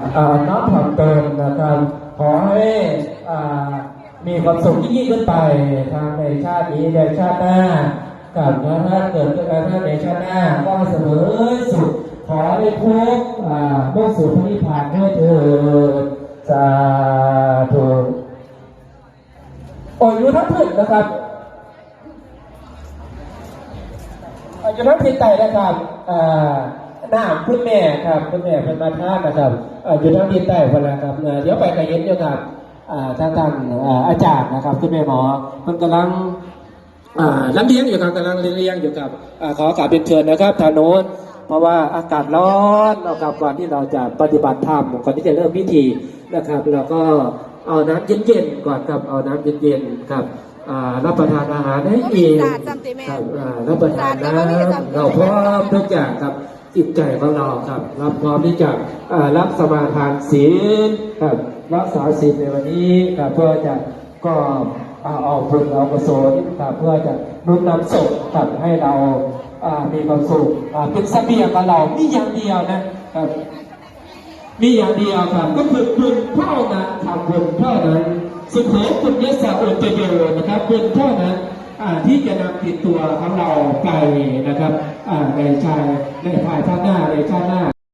น้อมถ่อมตนนะครับขอให้มีความสุขยิ่งขึ้นไปทางในชาตินี้ในชาติหน้ากับนะถ้าเกิดขึ้นมาในชาติหน้าก็เสมอสุขขอให้พบอ่ามุ่งสู่พระนิพพานด้วยเถิดสาธุโอ้ยอยู่ทั้งพื้นะครับอายุทั้งที่ไตนะครับอ่า น้าคุณแม่ครับคุณแม่เป็นมาท่านนะครับอายุทั้งที่ไตเวลาครับเอ่อเดี๋ยวไปกระเย็นอยู่ครับอ่าทางทางอ่าอาจารย์นะครับคุณแม่หมอมันกำลังอ่าลำเลียงอยู่ครับกำลังเลี้ยงอยู่ครับอ่าขอกราบเป็นเชิญนะครับทางโน้นเพราะว่าอากาศร้อนนะครับก่อนที่เราจะปฏิบัติธรรมก่อนที่จะเริ่มพิธีนะครับเราก็เอาน้ำเย็นๆก่อนครับเอาน้ำเย็นๆครับอ่ารับประทานอาหารให้อิ่มสาดจำติแม่ครับอ่ารับประทานน้ำเราพร้อมทุกอย่างครับ จิตใจของเราครับเราพร้อมที่จะรับสมาทานศีลครับรักษาศีลในวันนี้ครับเพื่อจะก็เอาเอาบุญเอากุศลครับเพื่อจะนุนนำสุขครับให้เรามีความสุขเป็นเสบียงของเรามีอย่างเดียวนะครับมีอย่างเดียวครับก็คือบุญเท่านั้นทำบุญเท่านั้นสุขโขบุญยศอุตโยนะครับบุญเท่านั้นา ที่จะนำติดตัวของเราไปนะครับในชายในภายภาคหน้าในชาติหน้า